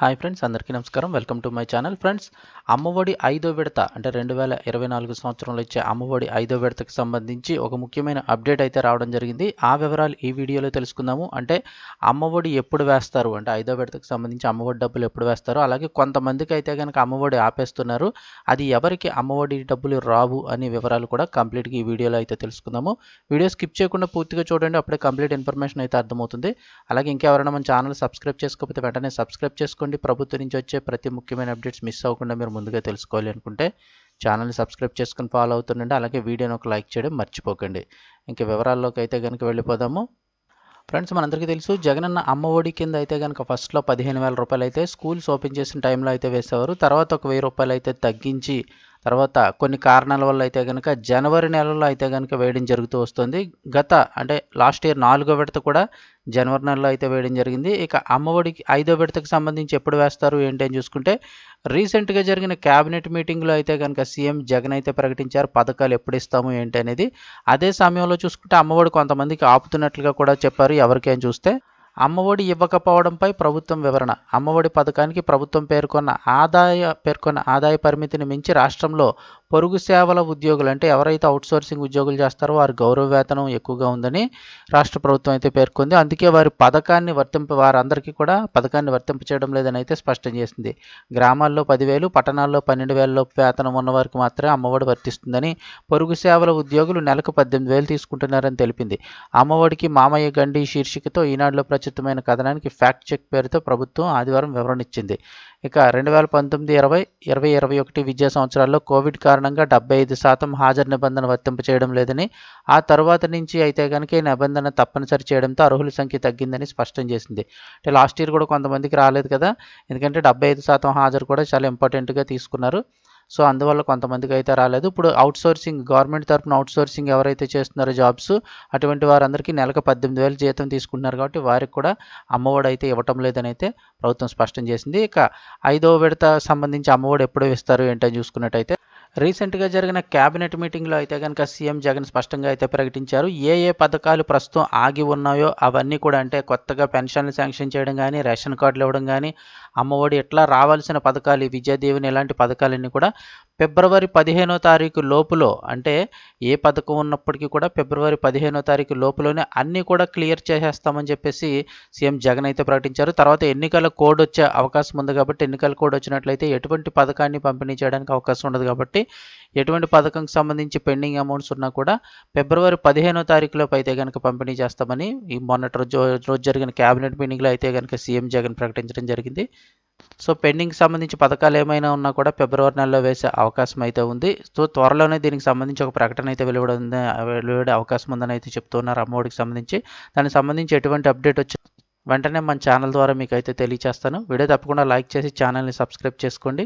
Hi friends అందరికీ నమస్కారం. Welcome to my channel. Friends Ammavodi ఐదో విడత అంటే రెండు వేల ఇరవై నాలుగు సంవత్సరంలో ఇచ్చే అమ్మఒడి ఐదో విడతకు సంబంధించి ఒక ముఖ్యమైన అప్డేట్ అయితే రావడం జరిగింది. ఆ వివరాలు ఈ వీడియోలో తెలుసుకుందాము. అంటే అమ్మఒడి ఎప్పుడు వేస్తారు? అంటే ఐదో విడతకు సంబంధించి అమ్మఒడి డబ్బులు ఎప్పుడు వేస్తారు? అలాగే కొంతమందికి అయితే కనుక అమ్మఒడి ఆపేస్తున్నారు. అది ఎవరికి అమ్మఒడి డబ్బులు రావు అనే వివరాలు కూడా కంప్లీట్గా ఈ వీడియోలో అయితే తెలుసుకుందాము. వీడియో స్కిప్ చేయకుండా పూర్తిగా చూడండి. అప్పుడే కంప్లీట్ ఇన్ఫర్మేషన్ అయితే అర్థమవుతుంది. అలాగే ఇంకెవరైనా మన ఛానల్ సబ్స్క్రైబ్ చేసుకోకపోతే వెంటనే సబ్స్క్రైబ్ చేసుకోండి. ప్రభుత్వం నుంచి వచ్చే ప్రతి ముఖ్యమైన అప్డేట్స్ మిస్ అవ్వకుండా మీరు ముందుగా తెలుసుకోవాలి అనుకుంటే ఛానల్ని సబ్స్క్రైబ్ చేసుకుని ఫాలో అవుతుండండి. అలాగే వీడియోని ఒక లైక్ చేయడం మర్చిపోకండి. ఇంకా వివరాల్లోకి అయితే కనుక వెళ్ళిపోదాము. ఫ్రెండ్స్ మనందరికీ తెలుసు జగనన్న అమ్మ ఒడి కింద అయితే కనుక ఫస్ట్లో పదిహేను వేల రూపాయలు అయితే స్కూల్స్ ఓపెన్ చేసిన టైంలో అయితే వేసేవారు. తర్వాత ఒక వెయ్యి రూపాయలు అయితే తగ్గించి తర్వాత కొన్ని కారణాల వల్ల అయితే కనుక జనవరి నెలలో అయితే కనుక వేయడం జరుగుతూ వస్తుంది. గత అంటే లాస్ట్ ఇయర్ నాలుగో విడత కూడా జనవరి నెలలో అయితే వేయడం జరిగింది. ఇక అమ్మఒడికి ఐదో విడతకు సంబంధించి ఎప్పుడు వేస్తారు ఏంటి అని చూసుకుంటే రీసెంట్గా జరిగిన క్యాబినెట్ మీటింగ్లో అయితే కనుక సీఎం జగన్ అయితే ప్రకటించారు. పథకాలు ఎప్పుడు ఇస్తాము ఏంటి అనేది. అదే సమయంలో చూసుకుంటే అమ్మఒడి కొంతమందికి ఆపుతున్నట్లుగా కూడా చెప్పారు. ఎవరికేం చూస్తే అమ్మఒడి ఇవ్వకపోవడంపై ప్రభుత్వం వివరణ. అమ్మఒడి పథకానికి ప్రభుత్వం పేర్కొన్న ఆదాయ పేర్కొన్న ఆదాయ పరిమితిని మించి రాష్ట్రంలో పొరుగు సేవల ఉద్యోగులు అంటే ఎవరైతే అవుట్సోర్సింగ్ ఉద్యోగులు చేస్తారో వారి గౌరవ వేతనం ఎక్కువగా ఉందని రాష్ట్ర ప్రభుత్వం అయితే పేర్కొంది. అందుకే వారి పథకాన్ని వర్తింప వారందరికీ కూడా పథకాన్ని వర్తింప చేయడం లేదని అయితే స్పష్టం చేసింది. గ్రామాల్లో పదివేలు పట్టణాల్లో పన్నెండు వేలలో వేతనం ఉన్న వారికి మాత్రమే అమ్మఒడి వర్తిస్తుందని పొరుగు సేవల ఉద్యోగులు నెలకు పద్దెనిమిది వేలు తీసుకుంటున్నారని తెలిపింది. అమ్మఒడికి మామయ్య గండి శీర్షికతో ఈనాడులో ప్రచురితమైన కథనానికి ఫ్యాక్ట్ చెక్ పేరుతో ప్రభుత్వం ఆదివారం వివరణ ఇచ్చింది. ఇక రెండు వేల పంతొమ్మిది ఇరవై ఇరవై ఇరవై ఒకటి విద్యా సంవత్సరాల్లో కోవిడ్ కారణంగా డెబ్బై ఐదు శాతం హాజరు నిబంధన వర్తింప చేయడం లేదని ఆ తర్వాత నుంచి అయితే కనుక ఈ నిబంధన తప్పనిసరి చేయడంతో అర్హుల సంఖ్య తగ్గిందని స్పష్టం చేసింది. అంటే లాస్ట్ ఇయర్ కూడా కొంతమందికి రాలేదు కదా ఎందుకంటే డెబ్బై ఐదు శాతం హాజరు కూడా చాలా ఇంపార్టెంట్గా తీసుకున్నారు. సో అందువల్ల కొంతమందికి అయితే రాలేదు. ఇప్పుడు అవుట్ సోర్సింగ్ గవర్నమెంట్ తరఫున అవుట్ సోర్సింగ్ ఎవరైతే చేస్తున్నారో జాబ్స్ అటువంటి వారందరికీ నెలకు పద్దెనిమిది వేలు జీతం తీసుకుంటున్నారు కాబట్టి వారికి కూడా అమ్మఒడి అయితే ఇవ్వటం లేదని అయితే ప్రభుత్వం స్పష్టం చేసింది. ఇక ఐదో విడత సంబంధించి అమ్మఒడి ఎప్పుడు ఇస్తారు ఏంటని చూసుకున్నట్టయితే రీసెంట్గా జరిగిన క్యాబినెట్ మీటింగ్లో అయితే కనుక సీఎం జగన్ స్పష్టంగా అయితే ప్రకటించారు. ఏ ఏ పథకాలు ప్రస్తుతం ఆగి ఉన్నాయో అవన్నీ కూడా అంటే కొత్తగా పెన్షన్లు శాంక్షన్ చేయడం కానీ రేషన్ కార్డులు ఇవ్వడం కానీ అమ్మఒడి ఇట్లా రావాల్సిన పథకాలు విద్యాదీవెని ఇలాంటి పథకాలన్నీ కూడా ఫిబ్రవరి పదిహేనో తారీఖు లోపులో అంటే ఏ పథకం ఉన్నప్పటికీ కూడా ఫిబ్రవరి పదిహేనో తారీఖు లోపులోనే అన్నీ కూడా క్లియర్ చేసేస్తామని చెప్పేసి సీఎం జగన్ అయితే ప్రకటించారు. తర్వాత ఎన్నికల కోడ్ వచ్చే అవకాశం ఉంది కాబట్టి ఎన్నికల కోడ్ వచ్చినట్లయితే ఎటువంటి పథకాన్ని పంపిణీ చేయడానికి అవకాశం ఉండదు కాబట్టి ఎటువంటి పథకంకి సంబంధించి పెండింగ్ అమౌంట్స్ ఉన్నా కూడా ఫిబ్రవరి పదిహేనో తారీఖులోపు అయితే కనుక పంపిణీ చేస్తామని ఈ మొన్నటి రోజు రోజు జరిగిన క్యాబినెట్ మీటింగ్లో అయితే కనుక సీఎం జగన్ ప్రకటించడం జరిగింది. సో పెండింగ్ సంబంధించి పథకాలు ఏమైనా ఉన్నా కూడా ఫిబ్రవరి నెలలో వేసే అవకాశం అయితే ఉంది. సో త్వరలోనే దీనికి సంబంధించి ఒక ప్రకటన అయితే వెలువడింది వెలువడే అవకాశం ఉందని అయితే చెప్తున్నారు అమ్మఒడికి సంబంధించి. దానికి సంబంధించి ఎటువంటి అప్డేట్ వచ్చి వెంటనే మన ఛానల్ ద్వారా మీకు అయితే తెలియచేస్తాను. వీడియో తప్పకుండా లైక్ చేసి ఛానల్ని సబ్స్క్రైబ్ చేసుకోండి.